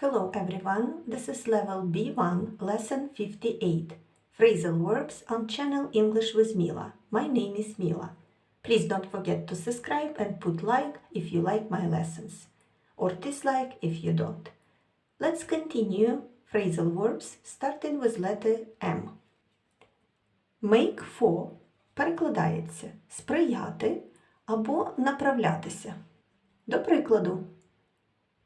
Hello everyone, this is level B1, lesson 58. Phrasal verbs on channel English with Mila. My name is Mila. Please don't forget to subscribe and put like if you like my lessons, or dislike if you don't. Let's continue phrasal verbs starting with letter M. Make for перекладається сприяти або направлятися. До прикладу,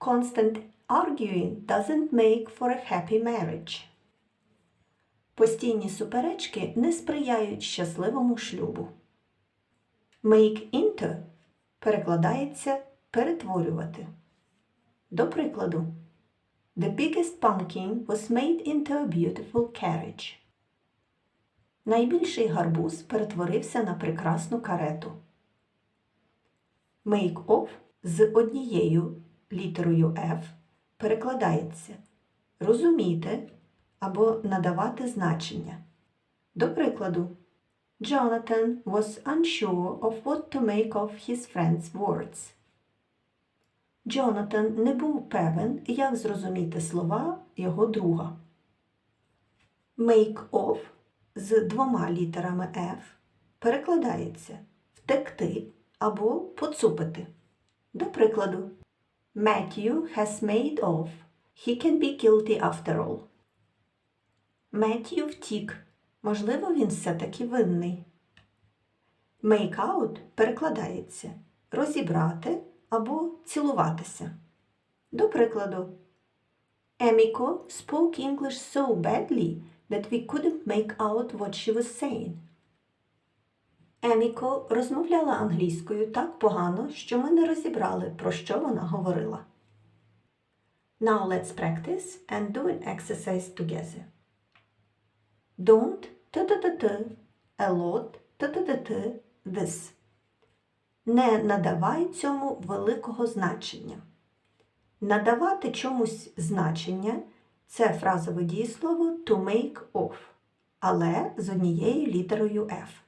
Constant arguing doesn't make for a happy marriage. Постійні суперечки не сприяють щасливому шлюбу. Make into перекладається перетворювати. До прикладу, The biggest pumpkin was made into a beautiful carriage. Найбільший гарбуз перетворився на прекрасну карету. Make off з однією літерою F перекладається розуміти або надавати значення. До прикладу, Jonathan was unsure of what to make of his friend's words. Джонатан не був певен, як зрозуміти слова його друга. Make off з двома літерами F перекладається втекти або поцупити. До прикладу, Matthew has made off. He can be guilty after all. Меттью втік. Можливо, він все-таки винний. Make out перекладається розібрати або цілуватися. До прикладу, Emiko spoke English so badly that we couldn't make out what she was saying. Еміко розмовляла англійською так погано, що ми не розібрали, про що вона говорила. Now let's practice and do an exercise together. Don't т-т-т-т, a lot т-т-т-т, this. Не надавай цьому великого значення. Надавати чомусь значення це фразове дієслово to make of, але з однією літерою F.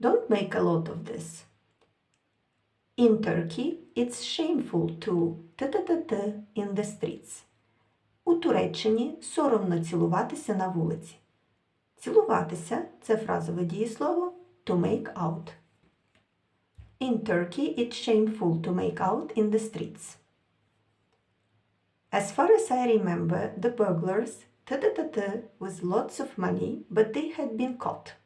Don't make a lot of this. In Turkey, it's shameful to т-т-т-т in the streets. У Туреччині соромно цілуватися на вулиці. Цілуватися це фразове дієслово to make out. In Turkey, it's shameful to make out in the streets. As far as I remember, the burglars т-т-т-т with lots of money, but they had been caught.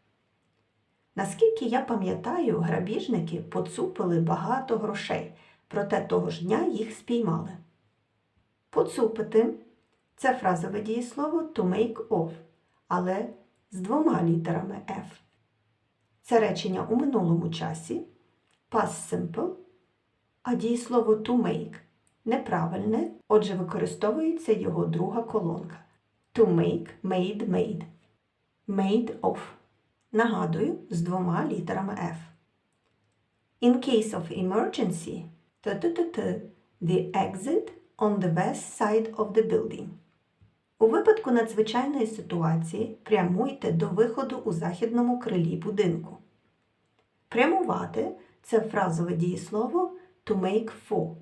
Наскільки я пам'ятаю, грабіжники поцупили багато грошей, проте того ж дня їх спіймали. Поцупити це фразове дієслово to make of, але з двома літерами F. Це речення у минулому часі, past simple, а дієслово to make неправильне, отже, використовується його друга колонка. To make, made, made. Made of. Нагадую, з двома літерами F. In case of emergency, т-т-т-т, the exit on the west side of the building. У випадку надзвичайної ситуації прямуйте до виходу у західному крилі будинку. Прямувати це фразове дієслово to make for.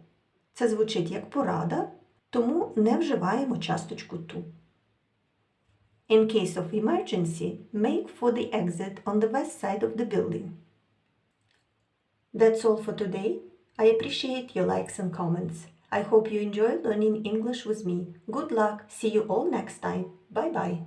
Це звучить як порада, тому не вживаємо часточку to. In case of emergency, make for the exit on the west side of the building. That's all for today. I appreciate your likes and comments. I hope you enjoy learning English with me. Good luck. See you all next time. Bye bye.